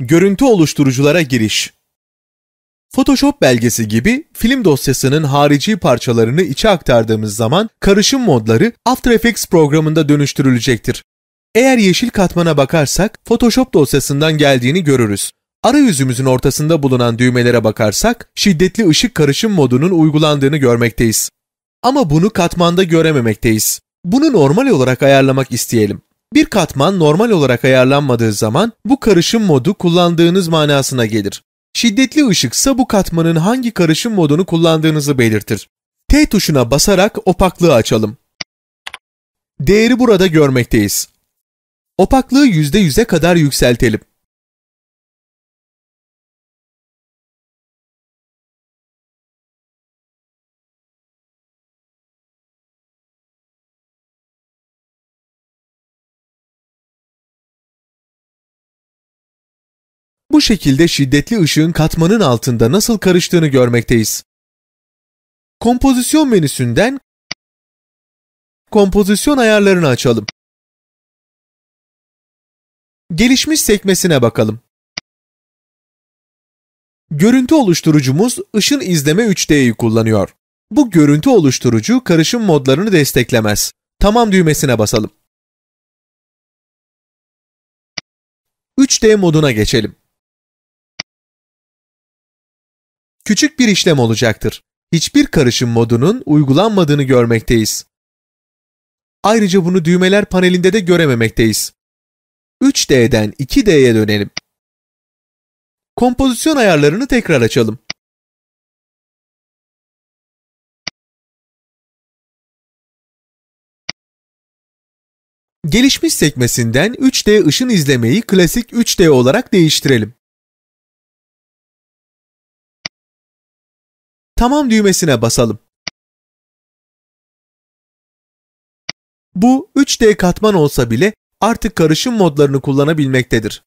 Görüntü oluşturuculara giriş. Photoshop belgesi gibi film dosyasının harici parçalarını içe aktardığımız zaman karışım modları After Effects programında dönüştürülecektir. Eğer yeşil katmana bakarsak Photoshop dosyasından geldiğini görürüz. Arayüzümüzün ortasında bulunan düğmelere bakarsak şiddetli ışık karışım modunun uygulandığını görmekteyiz. Ama bunu katmanda görememekteyiz. Bunu normal olarak ayarlamak isteyelim. Bir katman normal olarak ayarlanmadığı zaman bu karışım modu kullandığınız manasına gelir. Şiddetli ışıksa bu katmanın hangi karışım modunu kullandığınızı belirtir. T tuşuna basarak opaklığı açalım. Değeri burada görmekteyiz. Opaklığı %100'e kadar yükseltelim. Bu şekilde şiddetli ışığın katmanın altında nasıl karıştığını görmekteyiz. Kompozisyon menüsünden kompozisyon ayarlarını açalım. Gelişmiş sekmesine bakalım. Görüntü oluşturucumuz ışın izleme 3D'yi kullanıyor. Bu görüntü oluşturucu karışım modlarını desteklemez. Tamam düğmesine basalım. 3D moduna geçelim. Küçük bir işlem olacaktır. Hiçbir karışım modunun uygulanmadığını görmekteyiz. Ayrıca bunu düğmeler panelinde de görememekteyiz. 3D'den 2D'ye dönelim. Kompozisyon ayarlarını tekrar açalım. Gelişmiş sekmesinden 3D ışın izlemeyi klasik 3D olarak değiştirelim. Tamam düğmesine basalım. Bu 3D katman olsa bile artık karışım modlarını kullanabilmektedir.